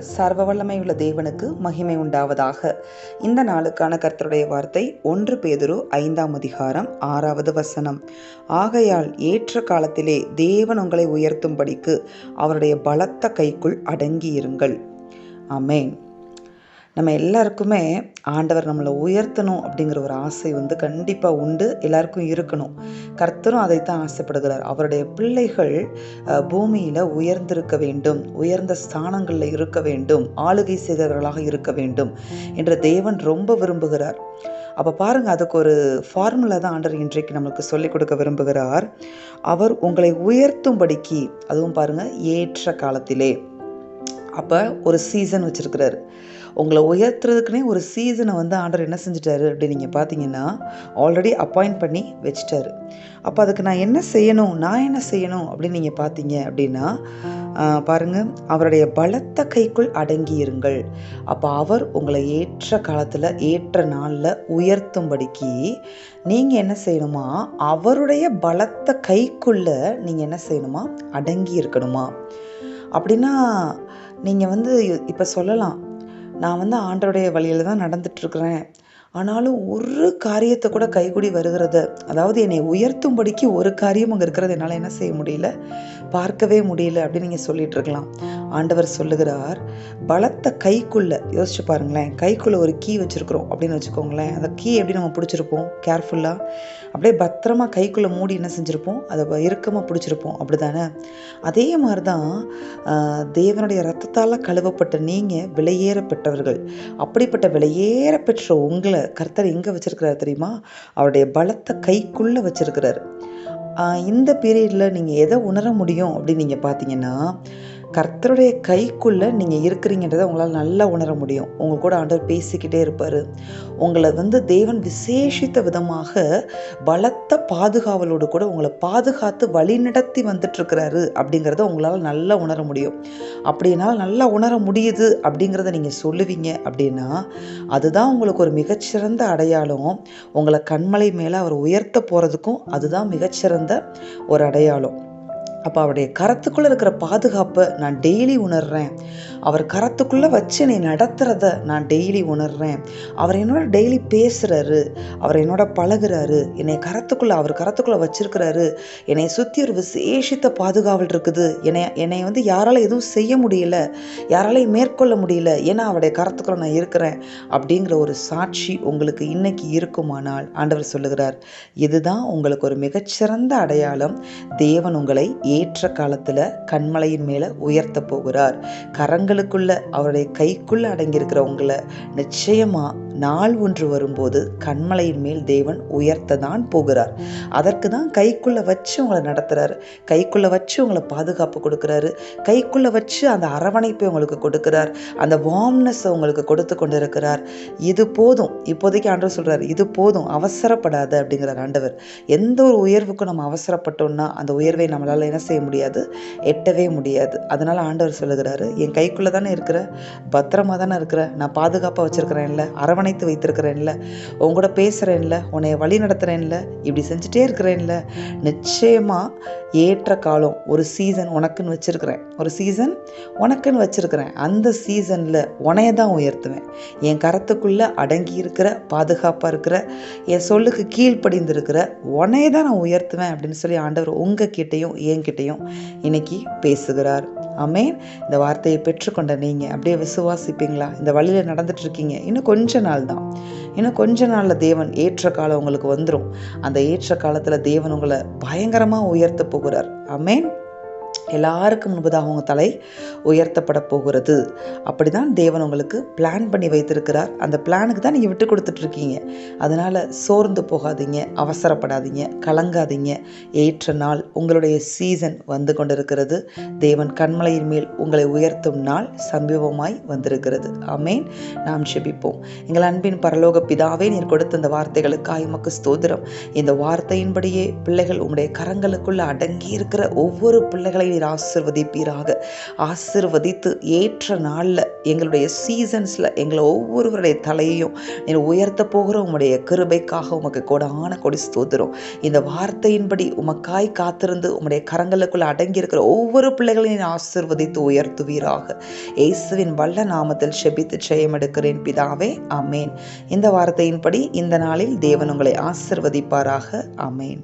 சர்வ வல்லமை உள்ள தேவனுக்கு மகிமை உண்டாவதாக. இந்த நாளுக்கான கர்த்தருடைய வார்த்தை ஒன்று பேதுரு ஐந்தாம் அதிகாரம் ஆறாவது வசனம். ஆகையால் ஏற்ற காலத்திலே தேவன் உங்களை உயர்த்தும்படிக்கு அவருடைய பலத்த கைக்குள் அடங்கியிருங்கள். அமேன் நம்ம எல்லாருக்குமே ஆண்டவர் நம்மளை உயர்த்தணும் அப்படிங்கிற ஒரு ஆசை வந்து கண்டிப்பாக உண்டு. எல்லாருக்கும் இருக்கணும். கர்த்தரும் அதைத்தான் ஆசைப்படுகிறார். அவருடைய பிள்ளைகள் பூமியில் உயர்ந்திருக்க வேண்டும். உயர்ந்த ஸ்தானங்களில் இருக்க வேண்டும். ஆளுகை செய்தவர்களாக இருக்க வேண்டும் என்று தேவன் ரொம்ப விரும்புகிறார். அப்போ பாருங்கள் அதுக்கு ஒரு ஃபார்முலா தான் ஆண்டர் இன்றைக்கு நம்மளுக்கு சொல்லிக் கொடுக்க விரும்புகிறார். அவர் உங்களை உயர்த்தும்படிக்கு அதுவும் பாருங்கள் ஏற்ற காலத்திலே. அப்போ ஒரு சீசன் வச்சுருக்கிறாரு. உங்களை உயர்த்துறதுக்குனே ஒரு சீசனை வந்து ஆண்டர் என்ன செஞ்சிட்டாரு அப்படின்னு நீங்கள் பார்த்தீங்கன்னா ஆல்ரெடி அப்பாயிண்ட் பண்ணி வச்சிட்டாரு. அப்போ அதுக்கு நான் என்ன செய்யணும் நான் என்ன செய்யணும் அப்படின்னு நீங்கள் பார்த்தீங்க அப்படின்னா பாருங்கள் அவருடைய பலத்த கைக்குள் அடங்கி இருங்கள் அப்போ அவர் உங்களை ஏற்ற காலத்தில் ஏற்ற நாளில் உயர்த்தும்படிக்கு நீங்கள் என்ன செய்யணுமா அவருடைய பலத்த கைக்குள்ளே நீங்கள் என்ன செய்யணுமா அடங்கி இருக்கணுமா அப்படின்னா நீங்கள் வந்து இப்போ சொல்லலாம் நான் வந்து ஆண்டருடைய வழியில் தான் நடந்துட்டுருக்குறேன். ஆனாலும் ஒரு காரியத்தை கூட கைகூடி வருகிறது. அதாவது என்னை உயர்த்தும்படிக்கு ஒரு காரியம் அங்கே இருக்கிறது. என்னால் என்ன செய்ய முடியல? பார்க்கவே முடியல அப்படின்னு நீங்கள் சொல்லிட்டு இருக்கலாம். ஆண்டவர் சொல்லுகிறார் பலத்த கைக்குள்ளே யோசிச்சு பாருங்களேன் கைக்குள்ளே ஒரு கீ வச்சுருக்குறோம் அப்படின்னு வச்சுக்கோங்களேன் அந்த கீ எப்படி நம்ம பிடிச்சிருப்போம்? கேர்ஃபுல்லாக அப்படியே பத்திரமா கைக்குள்ளே மூடி என்ன செஞ்சுருப்போம்? அதை இறுக்கமாக பிடிச்சிருப்போம். அப்படி தானே அதே மாதிரி தான் தேவனுடைய ரத்தத்தால் கழுவப்பட்ட நீங்கள் விலையேற பெற்றவர்கள் அப்படிப்பட்ட விலையேற பெற்ற உங்களை கர்த்தர் எங்கே வச்சுருக்கிறார் தெரியுமா? அவருடைய பலத்தை கைக்குள்ளே வச்சுருக்கிறார். இந்த பீரியடில் நீங்கள் எதை உணர முடியும் அப்படின்னு நீங்கள் பார்த்தீங்கன்னா கர்த்தருடைய கைக்குள்ளே நீங்கள் இருக்கிறீங்கன்றதை உங்களால் நல்லா உணர முடியும். உங்கள் கூட ஆண்டவர் பேசிக்கிட்டே இருப்பார். உங்களை வந்து தேவன் விசேஷித்த விதமாக பலத்த பாதுகாவலோடு கூட உங்களை பாதுகாத்து வழிநடத்தி வந்துட்டுருக்கிறாரு அப்படிங்கிறத உங்களால் நல்லா உணர முடியும். அப்படினால நல்லா உணர முடியுது அப்படிங்கிறத நீங்கள் சொல்லுவீங்க அப்படின்னா அதுதான் உங்களுக்கு ஒரு மிகச்சிறந்த அடையாளம். உங்களை கண்மலை மேலே அவர் உயர்த்த போகிறதுக்கும் அதுதான் மிகச்சிறந்த ஒரு அடையாளம். அப்போ அவருடைய கரத்துக்குள்ளே இருக்கிற பாதுகாப்பை நான் டெய்லி உணர்கிறேன் அவர் கரத்துக்குள்ளே வச்சு என்னை நடத்துகிறத நான் டெய்லி உணர்றேன். அவர் என்னோட டெய்லி பேசுகிறாரு அவர் என்னோட பழகுறாரு. என்னை கரத்துக்குள்ளே அவர் கரத்துக்குள்ளே வச்சிருக்கிறாரு. என்னை சுற்றி ஒரு விசேஷித்த பாதுகாவல் இருக்குது. என்னை என்னை வந்து யாரால் எதுவும் செய்ய முடியல. யாராலையும் மேற்கொள்ள முடியல. ஏன்னா அவருடைய கரத்துக்குள்ளே நான் இருக்கிறேன். அப்படிங்கிற ஒரு சாட்சி உங்களுக்கு இன்னைக்கு இருக்குமானால் ஆண்டவர் சொல்லுகிறார். இதுதான் உங்களுக்கு ஒரு மிகச்சிறந்த அடையாளம். தேவன் உங்களை ஏற்ற காலத்தில் கண்மலையின் மேலே உயர்த்த போகிறார். கரங்கள் கரங்களுக்குள்ள அவருடைய கைக்குள்ள அடங்கியிருக்கிற உங்களை நிச்சயமாக நாள் ஒன்று வரும்போது கண்மலையின் மேல் தேவன் உயர்த்த தான் போகிறார். அதற்கு தான் கைக்குள்ளே வச்சு உங்களை நடத்துகிறாரு கைக்குள்ளே வச்சு உங்களை பாதுகாப்பு கொடுக்குறாரு. கைக்குள்ளே வச்சு அந்த அரவணைப்பை உங்களுக்கு கொடுக்குறார். அந்த வார்ம்னஸை உங்களுக்கு கொடுத்து கொண்டு இருக்கிறார் இது போதும். இப்போதைக்கு ஆண்டவர் சொல்கிறார் இது போதும். அவசரப்படாத அப்படிங்கிறார் ஆண்டவர். எந்த ஒரு உயர்வுக்கும் நம்ம அவசரப்பட்டோம்னா அந்த உயர்வை நம்மளால் என்ன செய்ய முடியாது? எட்டவே முடியாது. அதனால் ஆண்டவர் சொல்லுகிறாரு என் கைக்குள்ளே தானே இருக்கிற? பத்திரமா தானே இருக்கிற? நான் பாதுகாப்பாக வச்சுருக்கிறேன்ல அரவணைத்து வைத்திருக்கிறேன்ல உங்கூட பேசுகிறேன்ல உன்னைய வழி நடத்துகிறேன்ல இப்படி செஞ்சுட்டே இருக்கிறேன்ல. நிச்சயமாக ஏற்ற காலம் ஒரு சீசன் உனக்குன்னு வச்சுருக்கிறேன். ஒரு சீசன் உனக்குன்னு வச்சுருக்கிறேன். அந்த சீசனில் உனைய தான் உயர்த்துவேன். என் கரத்துக்குள்ளே அடங்கி இருக்கிற பாதுகாப்பாக இருக்கிற என் சொல்லுக்கு கீழ்ப்படிந்திருக்கிற உனைய தான் நான் உயர்த்துவேன் அப்படின்னு சொல்லி ஆண்டவர் உங்கள் கிட்டேயும் என்கிட்டையும் இன்னைக்கு பேசுகிறார். அமேன் இந்த வார்த்தையை பெற்றுக்கொண்ட நீங்கள் அப்படியே விசுவாசிப்பீங்களா? இந்த வழியில் நடந்துட்டுருக்கீங்க. இன்னும் கொஞ்ச நாள் தான் இன்னும் கொஞ்ச நாளில் தேவன் ஏற்ற காலம் உங்களுக்கு வந்துடும் அந்த ஏற்ற காலத்தில் தேவன் உங்களை பயங்கரமாக உயர்த்த போகிறார். அமேன் எல்லாருக்கும் முன்பதாக உங்கள் தலை உயர்த்தப்பட போகிறது. அப்படி தான் தேவன் உங்களுக்கு பிளான் பண்ணி வைத்திருக்கிறார். அந்த பிளானுக்கு தான் நீங்கள் விட்டு கொடுத்துட்ருக்கீங்க. அதனால் சோர்ந்து போகாதீங்க அவசரப்படாதீங்க கலங்காதீங்க. ஏற்ற நாள் உங்களுடைய சீசன் வந்து கொண்டிருக்கிறது. தேவன் கண்மலையின் மேல் உங்களை உயர்த்தும் நாள் சம்பவமாய் வந்திருக்கிறது. அமேன் நாம் செபிப்போம் எங்கள் அன்பின் பரலோக பிதாவே நீர் கொடுத்த இந்த வார்த்தைகளுக்காக உமக்கு ஸ்தோதிரம் இந்த வார்த்தையின்படியே பிள்ளைகள் உங்களுடைய கரங்களுக்குள்ள அடங்கி இருக்கிற ஒவ்வொரு பிள்ளைகளையும் நீர் ஆசிர்வதிப்பீராக. ஆசிர்வதித்து ஏற்ற நாளில் எங்களுடைய சீசன்ஸில் எங்களை ஒவ்வொருவருடைய தலையையும் நீர் உயர்த்த போகிற உங்களுடைய கிருபைக்காக உமக்கு கொடான கொடி ஸ்தோத்திரம். இந்த வார்த்தையின்படி உமக்காய் காத்திருந்து உங்களுடைய கரங்களுக்குள்ள அடங்கியிருக்கிற ஒவ்வொரு பிள்ளைகளையும் ஆசிர்வதித்து உயர்த்துவீராக. இயேசுவின் வல்ல நாமத்தில் செபித்து ஜெயம் எடுக்கிறேன் பிதாவே. அமேன் இந்த வார்த்தையின்படி இந்த நாளில் தேவன் உங்களை ஆசிர்வதிப்பாராக. அமேன்